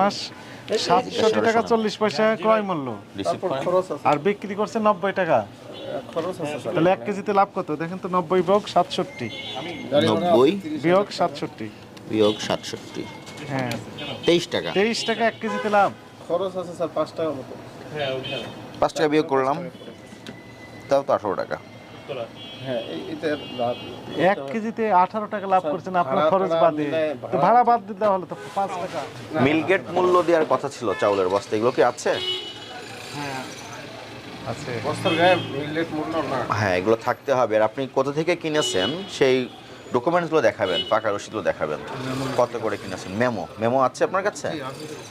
মাস সাতষট্টি টাকা চল্লিশ পয়সা ক্রয় মূল্য। আর বিক্রি করছে নব্বই টাকা। তাহলে এক কেজিতে লাভ কত? দেখেন তো নব্বই বিয়োগ সাতষট্টি। নব্বই? বিয়োগ সাতষট্টি। বিয়োগ সাতষট্টি। হ্যাঁ। তেইশ টাকা। তেইশ টাকা এক কেজিতে লাভ। খরচ আছে স্যার পাঁচ টাকা মতো। পাঁচ টাকা বিয়োগ করলাম। তাও তো আঠারো টাকা। হ্যাঁ এই লাভ এক কেজিতে আঠারো টাকা লাভ করছেন আপনার খরচ বাদে। ভাড়া বাদ দিতে হলে তো পাঁচ টাকা। মিলগেট মূল্য দেওয়ার কথা ছিল চাউলের বস্তা এগুলো কি আছে? আছে। বস্তার গায়ে মিললেট মূল্য না। হ্যাঁ এগুলো থাকতে হবে। আর আপনি কোথা থেকে কিনেছেন সেই ডকুমেন্টসগুলো দেখাবেন পাকা রসিদগুলো দেখাবেন। কত করে কিনেছেন? মেমো মেমো আছে আপনার কাছে?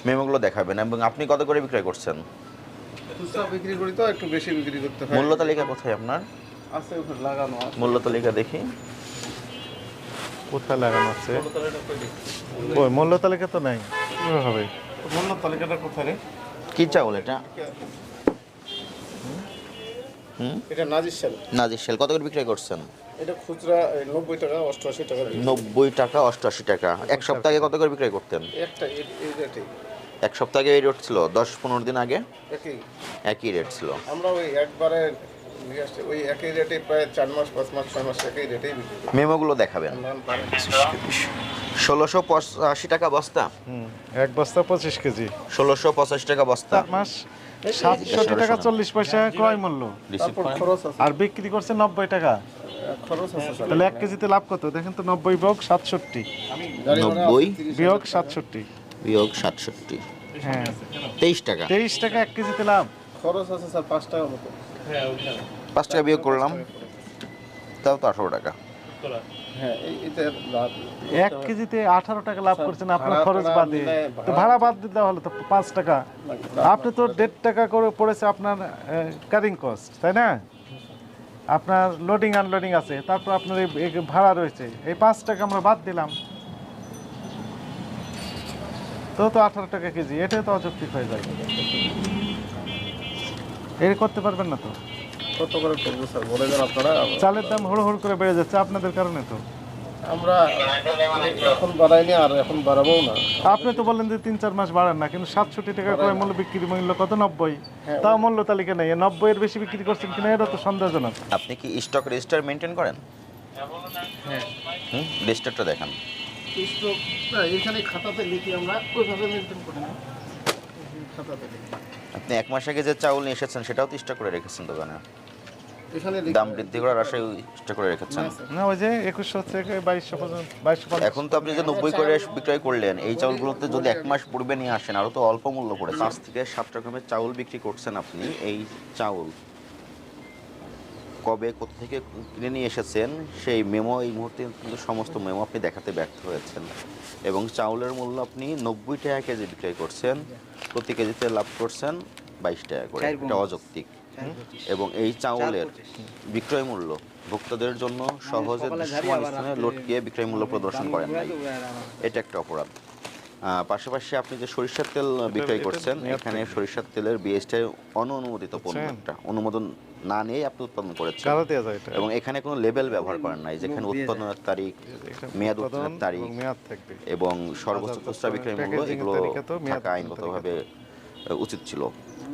মেমোগুলো দেখাবেন। এবং আপনি কত করে বিক্রয় করছেন? বিক্রি করি তো একটু বেশি বিক্রি করতে হয়। মূল্য তালিকা কোথায় আপনার? আছে ওখানে লাগানো আছে। মূল্য তালিকা দেখি। কোথায় লাগানো আছে? ওই মূল্য তালিকা তো নাই। হবে? মূল্য তালিকাটা কোথায় রে? কি চাউল এটা? হুম? এটা নাজির সেল। নাজির শেল কত করে বিক্রয় করছেন? এটা খুচরা নব্বই টাকা অষ্টআশি টাকা নব্বই টাকা অষ্টআশি টাকা। এক সপ্তাহ আগে কত করে বিক্রয় করতেন? একটা এক সপ্তাহ আগে এই রেট ছিল। দশ পনেরো দিন আগে? একই। একই রেট ছিল। আমরা ওই একবারে নিয়ে আসছি ওই একই রেটে প্রায় চার মাস পাঁচ মাস ছয় মাস একই রেটেই বিক্রি করি। মেমোগুলো দেখাবেন। ষোলোশো পঁচাশি টাকা বস্তা? হুম এক বস্তা পঁচিশ কেজি। ষোলোশো পঁচাশি টাকা বস্তা। চার মাস সাতষট্টি টাকা চল্লিশ পয়সা ক্রয় মূল্য। তারপর খরচ আছে। আর বিক্রি করছে নব্বই টাকা। খরচ আছে স্যার। তাহলে এক কেজিতে লাভ কত? দেখেন তো নব্বই বিয়োগ সাতষট্টি। গাড়ি ভাড়া নব্বই? বিয়োগ সাতষট্টি। বিয়োগ সাতষট্টি। হ্যাঁ। তেইশ টাকা। তেইশ টাকা এক কেজিতে লাভ। খরচ আছে স্যার পাঁচ টাকা মতো। পাঁচ টাকা বিয়োগ করলাম। তাও তো আঠারো টাকা। হ্যাঁ এক কেজিতে আঠারো টাকা লাভ করছেন আপনার খরচ বাদে। তো ভাড়া- বাদ দিতে হলে তো পাঁচ টাকা। আপনি তো দেড় টাকা করে পড়েছে আপনার ক্যারিং কস্ট তাই না? আপনার লোডিং আনলোডিং আছে। তারপর আপনার এই এই ভাড়া রয়েছে। এই পাঁচ টাকা আমরা বাদ দিলাম। তো তো আঠারো টাকা কেজি। এটাই তো অযৌক্তিক হয়ে যায়। এর করতে পারবেন না তো? কত করে করব স্যার? বলে দেন আপনারা। চালের দাম হুড়ো হুড় করে বেড়ে যাচ্ছে আপনাদের কারণে তো। আমরা এখন বাড়াইনি আর এখন বাড়াবো না। আপনি তো বললেন যে তিন চার মাস বাড়ান না কিন্তু সাতষট্টি টাকা করে মূল্য বিক্রি মূল্য কত? নব্বই। হ্যাঁ, তাও মূল্য তালিকা নেই। নব্বই এর বেশি বিক্রি করছেন কিনা এটা তো সন্দেহজনক। আপনি কি স্টক রেজিস্টার মেনটেন করেন? হ্যাঁ। হুম রেজিস্টারটা দেখান। স্টক এখানে খাতাতে লিখি আমরা ওইভাবে মেনটেন করি না। আপনি এক মাস আগে যে চাউল নিয়ে এসেছেন সেটাও তো স্টক করে রেখেছেন দোকানে দাম বৃদ্ধি করার আশায় স্টক করে রেখেছেন। না ওই যে একুশশো থেকে বাইশশো পর্যন্ত বাইশশো এখন তো আপনি যে নব্বই করে বিক্রয় করলেন এই চাউলগুলোতে যদি এক মাস পূর্বে নিয়ে আসেন আরও তো অল্প মূল্য পড়ে। পাঁচ থেকে সাত রকমের চাউল বিক্রি করছেন আপনি এই চাউল। কবে কোথা থেকে কিনে নিয়ে এসেছেন সেই মেমো এই মুহূর্তে কিন্তু সমস্ত মেমো আপনি দেখাতে ব্যর্থ হয়েছেন। এবং চাউলের মূল্য আপনি নব্বই টাকা কেজি বিক্রয় করছেন। প্রতি কেজিতে লাভ করছেন বাইশ টাকা করে। এটা অযৌক্তিক। এবং এই চাউলের বিক্রয় মূল্য ভোক্তাদের জন্য সহজে দৃশ্যমান স্থানে লটকিয়ে বিক্রয় মূল্য প্রদর্শন করেন নাই। এটা একটা অপরাধ। আহ, পাশাপাশি আপনি যে সরিষার তেল বিক্রয় করছেন এখানে সরিষার তেলের বিএসটাই অনুমোদিত পণ্য একটা অনুমোদন না নিয়ে আপনি উৎপাদন করেছেন। এবং এখানে কোনো লেবেল ব্যবহার করেন নাই যেখানে উৎপাদনের তারিখ মেয়াদ উৎপাদন উত্তীর্ণের তারিখ এবং এবং সর্বোচ্চ খুচরা বিক্রয় মূল্য এগুলো থাকা আইনগতভাবে উচিত ছিল।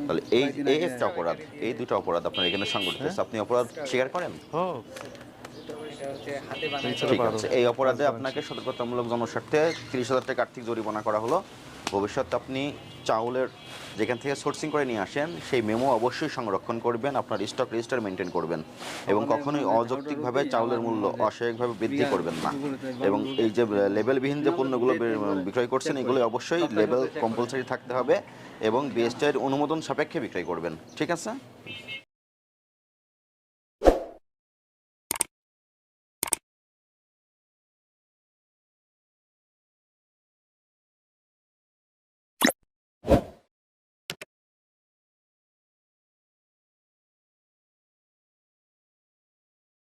তাহলে এই এই একটা অপরাধ এই দুটো অপরাধ আপনার এখানে সংগঠিত হয়েছে। আপনি অপরাধ স্বীকার করেন? ঠিক আছে এই অপরাধে আপনাকে সতর্কতামূলক জনস্বার্থে তিরিশ হাজার টাকা আর্থিক জরিমানা করা হলো। ভবিষ্যতে আপনি চাউলের যেখান থেকে সোর্সিং করে নিয়ে আসেন সেই মেমো অবশ্যই সংরক্ষণ করবেন আপনার স্টক রেজিস্টার মেনটেন করবেন এবং কখনোই অযৌক্তিকভাবে চাউলের মূল্য অস্বাভাবিকভাবে বৃদ্ধি করবেন না। এবং এই যে লেবেলবিহীন যে পণ্যগুলো বিক্রয় করছেন এগুলো অবশ্যই লেবেল কম্পালসারি থাকতে হবে। এবং বিএসটিআর অনুমোদন সাপেক্ষে বিক্রয় করবেন। ঠিক আছে?